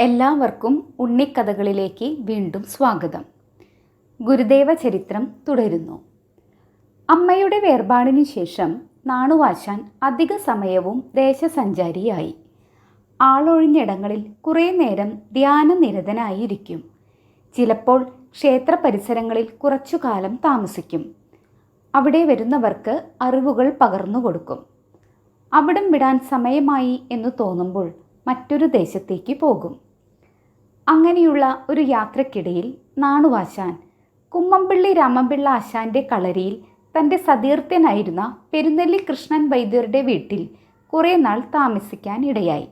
എല്ലാവർക്കും ഉണ്ണിക്കഥകളിലേക്ക് വീണ്ടും സ്വാഗതം. ഗുരുദേവ ചരിത്രം തുടരുന്നു. അമ്മയുടെ വേർപാടിനു ശേഷം നാണുവാശാൻ അധിക സമയവും ദേശസഞ്ചാരിയായി. ആളൊഴിഞ്ഞിടങ്ങളിൽ കുറേ നേരം ധ്യാനനിരതനായിരിക്കും. ചിലപ്പോൾ ക്ഷേത്ര പരിസരങ്ങളിൽ കുറച്ചു കാലം താമസിക്കും. അവിടെ വരുന്നവർക്ക് അറിവുകൾ പകർന്നു കൊടുക്കും. അവിടം വിടാൻ സമയമായി എന്ന് തോന്നുമ്പോൾ മറ്റൊരു ദേശത്തേക്ക് പോകും. അങ്ങനെയുള്ള ഒരു യാത്രക്കിടയിൽ നാണുവാശാൻ കുമ്മമ്പിള്ളി രാമപിള്ള ആശാന്റെ കളരിയിൽ തന്റെ സതീർത്ഥ്യനായിരുന്ന പെരുന്നെല്ലി കൃഷ്ണൻ വൈദ്യരുടെ വീട്ടിൽ കുറേ നാൾ താമസിക്കാൻ ഇടയായി.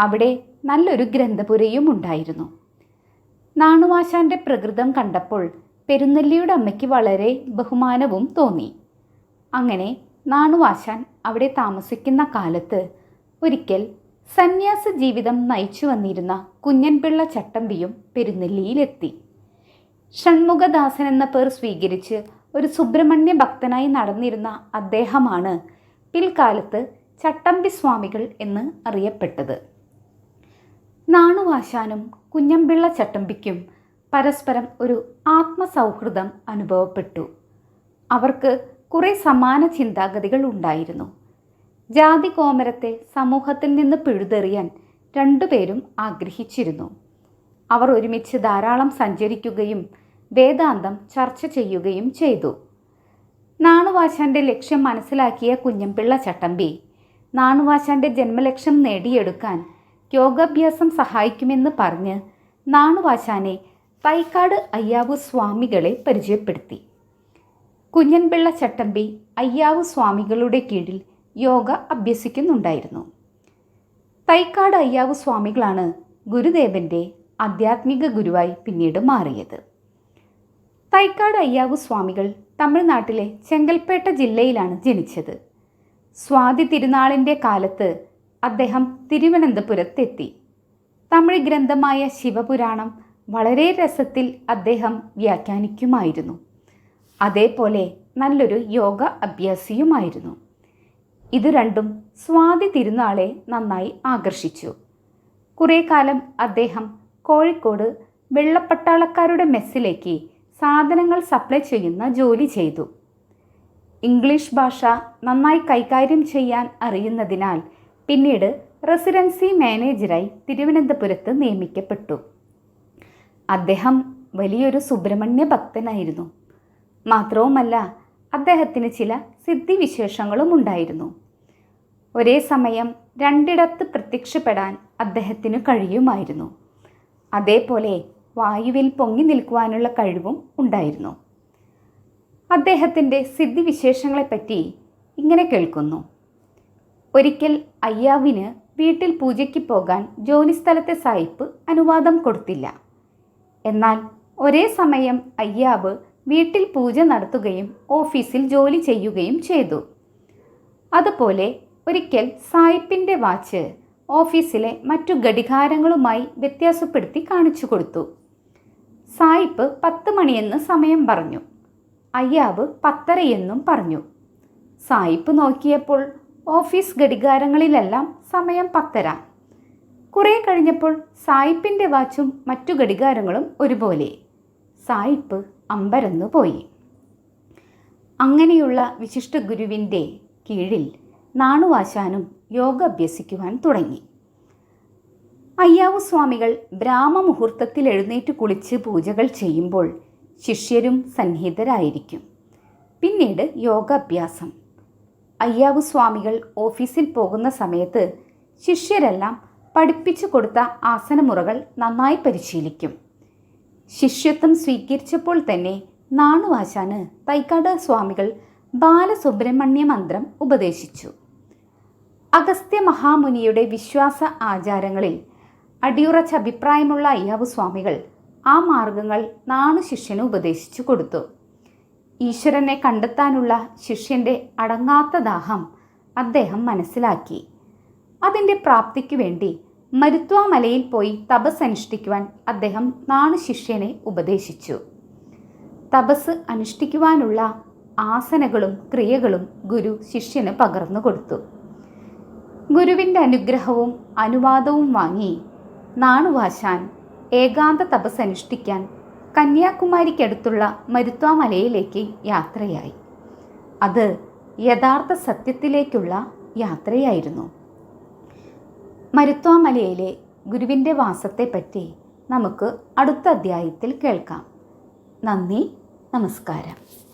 അവിടെ നല്ലൊരു ഗ്രന്ഥപുരയും ഉണ്ടായിരുന്നു. നാണുവാശാന്റെ പ്രകൃതം കണ്ടപ്പോൾ പെരുന്നെല്ലിയുടെ അമ്മയ്ക്ക് വളരെ ബഹുമാനവും തോന്നി. അങ്ങനെ നാണുവാശാൻ അവിടെ താമസിക്കുന്ന കാലത്ത് ഒരിക്കൽ സന്യാസ ജീവിതം നയിച്ചു വന്നിരുന്ന കുഞ്ഞൻപിള്ള ചട്ടമ്പിയും പെരുന്നെല്ലിയിലെത്തി ഷൺമുഖദാസൻ എന്ന പേർ സ്വീകരിച്ച് ഒരു സുബ്രഹ്മണ്യ ഭക്തനായി നടന്നിരുന്ന അദ്ദേഹമാണ് പിൽക്കാലത്ത് ചട്ടമ്പി സ്വാമികൾ എന്ന് അറിയപ്പെട്ടത്. നാണുവാശാനും കുഞ്ഞമ്പിള്ള ചട്ടമ്പിക്കും പരസ്പരം ഒരു ആത്മസൗഹൃദം അനുഭവപ്പെട്ടു. അവർക്ക് കുറേ സമാന ചിന്താഗതികൾ ഉണ്ടായിരുന്നു. ജാതി കോമരത്തെ സമൂഹത്തിൽ നിന്ന് പിഴുതെറിയാൻ രണ്ടുപേരും ആഗ്രഹിച്ചിരുന്നു. അവർ ഒരുമിച്ച് ധാരാളം സഞ്ചരിക്കുകയും വേദാന്തം ചർച്ച ചെയ്യുകയും ചെയ്തു. നാണുവാശാന്റെ ലക്ഷ്യം മനസ്സിലാക്കിയ കുഞ്ഞമ്പിള്ള ചട്ടമ്പി നാണുവാശാന്റെ ജന്മലക്ഷ്യം നേടിയെടുക്കാൻ യോഗാഭ്യാസം സഹായിക്കുമെന്ന് പറഞ്ഞ് നാണുവാശാനെ തൈക്കാട് അയ്യാവു സ്വാമികളെ പരിചയപ്പെടുത്തി. കുഞ്ഞൻപിള്ള ചട്ടമ്പി അയ്യാവു സ്വാമികളുടെ കീഴിൽ യോഗ അഭ്യസിക്കുന്നുണ്ടായിരുന്നു. തൈക്കാട് അയ്യാവ് സ്വാമികളാണ് ഗുരുദേവന്റെ ആധ്യാത്മിക ഗുരുവായി പിന്നീട് മാറിയത്. തൈക്കാട് അയ്യാവ് സ്വാമികൾ തമിഴ്നാട്ടിലെ ചെങ്കൽപ്പേട്ട ജില്ലയിലാണ് ജനിച്ചത്. സ്വാതി തിരുനാളിന്റെ കാലത്ത് അദ്ദേഹം തിരുവനന്തപുരത്തെത്തി. തമിഴ് ഗ്രന്ഥമായ ശിവപുരാണം വളരെ രസത്തിൽ അദ്ദേഹം വ്യാഖ്യാനിക്കുമായിരുന്നു. അതേപോലെ നല്ലൊരു യോഗ അഭ്യാസിയുമായിരുന്നു. ഇത് രണ്ടും സ്വാതി തിരുനാളെ നന്നായി ആകർഷിച്ചു. കുറേ കാലം അദ്ദേഹം കോഴിക്കോട് വെള്ളപ്പട്ടാളക്കാരുടെ മെസ്സിലേക്ക് സാധനങ്ങൾ സപ്ലൈ ചെയ്യുന്ന ജോലി ചെയ്തു. ഇംഗ്ലീഷ് ഭാഷ നന്നായി കൈകാര്യം ചെയ്യാൻ അറിയുന്നതിനാൽ പിന്നീട് റെസിഡൻസി മാനേജറായി തിരുവനന്തപുരത്ത് നിയമിക്കപ്പെട്ടു. അദ്ദേഹം വലിയൊരു സുബ്രഹ്മണ്യ ഭക്തനായിരുന്നു. മാത്രവുമല്ല അദ്ദേഹത്തിന് ചില സിദ്ധിവിശേഷങ്ങളും ഉണ്ടായിരുന്നു. ഒരേ സമയം രണ്ടിടത്ത് പ്രത്യക്ഷപ്പെടാൻ അദ്ദേഹത്തിന് കഴിയുമായിരുന്നു. അതേപോലെ വായുവിൽ പൊങ്ങി നിൽക്കുവാനുള്ള കഴിവും ഉണ്ടായിരുന്നു. അദ്ദേഹത്തിന്റെ സിദ്ധിവിശേഷങ്ങളെപ്പറ്റി ഇങ്ങനെ കേൾക്കുന്നു. ഒരിക്കൽ അയ്യാവിന് വീട്ടിൽ പൂജയ്ക്ക് പോകാൻ ജോലിസ്ഥലത്തെ സായിപ്പ് അനുവാദം കൊടുത്തില്ല. എന്നാൽ ഒരേ സമയം അയ്യാവ് വീട്ടിൽ പൂജ നടത്തുകയും ഓഫീസിൽ ജോലി ചെയ്യുകയും ചെയ്തു. അതുപോലെ ഒരിക്കൽ സായിപ്പിന്റെ വാച്ച് ഓഫീസിലെ മറ്റു ഘടികാരങ്ങളുമായി വ്യത്യാസപ്പെടുത്തി കാണിച്ചു കൊടുത്തു. സായിപ്പ് പത്ത് മണിയെന്ന് സമയം പറഞ്ഞു. അയ്യാവ് പത്തരയെന്നും പറഞ്ഞു. സായിപ്പ് നോക്കിയപ്പോൾ ഓഫീസ് ഘടികാരങ്ങളിലെല്ലാം സമയം പത്തര. കുറേ കഴിഞ്ഞപ്പോൾ സായിപ്പിന്റെ വാച്ചും മറ്റു ഘടികാരങ്ങളും ഒരുപോലെ. സായിപ്പ് അമ്പരന്നു പോയി. അങ്ങനെയുള്ള വിശിഷ്ട ഗുരുവിന്റെ കീഴിൽ നാണുവാശാനും യോഗ അഭ്യസിക്കുവാൻ തുടങ്ങി. അയ്യാവു സ്വാമികൾ ബ്രാഹ്മമുഹൂർത്തത്തിൽ എഴുന്നേറ്റ് കുളിച്ച് പൂജകൾ ചെയ്യുമ്പോൾ ശിഷ്യരും സന്നിഹിതരായിരിക്കും. പിന്നീട് യോഗാഭ്യാസം. അയ്യാവു സ്വാമികൾ ഓഫീസിൽ പോകുന്ന സമയത്ത് ശിഷ്യരെല്ലാം പഠിപ്പിച്ചു കൊടുത്ത ആസനമുറകൾ നന്നായി പരിശീലിക്കും. ശിഷ്യത്വം സ്വീകരിച്ചപ്പോൾ തന്നെ നാണുവാശാന് തൈക്കാട് സ്വാമികൾ ബാലസുബ്രഹ്മണ്യ മന്ത്രം ഉപദേശിച്ചു. അഗസ്ത്യ മഹാമുനിയുടെ വിശ്വാസ ആചാരങ്ങളിൽ അടിയുറച്ച അഭിപ്രായമുള്ള അയ്യാവു സ്വാമികൾ ആ മാർഗങ്ങൾ നാണു ശിഷ്യന് ഉപദേശിച്ചു കൊടുത്തു. ഈശ്വരനെ കണ്ടെത്താനുള്ള ശിഷ്യന്റെ അടങ്ങാത്ത ദാഹം അദ്ദേഹം മനസ്സിലാക്കി. അതിന്റെ പ്രാപ്തിക്ക് വേണ്ടി മരുത്വാമലയിൽ പോയി തപസ് അനുഷ്ഠിക്കുവാൻ അദ്ദേഹം നാണു ശിഷ്യനെ ഉപദേശിച്ചു. തപസ് അനുഷ്ഠിക്കുവാനുള്ള ആസനകളും ക്രിയകളും ഗുരു ശിഷ്യന് പകർന്നു കൊടുത്തു. ഗുരുവിന്റെ അനുഗ്രഹവും അനുവാദവും വാങ്ങി നാണുവാശാൻ ഏകാന്ത തപസ് അനുഷ്ഠിക്കാൻ കന്യാകുമാരിക്കടുത്തുള്ള മരുത്വാമലയിലേക്ക് യാത്രയായി. അത് യഥാർത്ഥ സത്യത്തിലേക്കുള്ള യാത്രയായിരുന്നു. മരുത്വാമലയിലെ ഗുരുവിന്റെ വാസത്തെപ്പറ്റി നമുക്ക് അടുത്ത അധ്യായത്തിൽ കേൾക്കാം. നന്ദി നമസ്കാരം.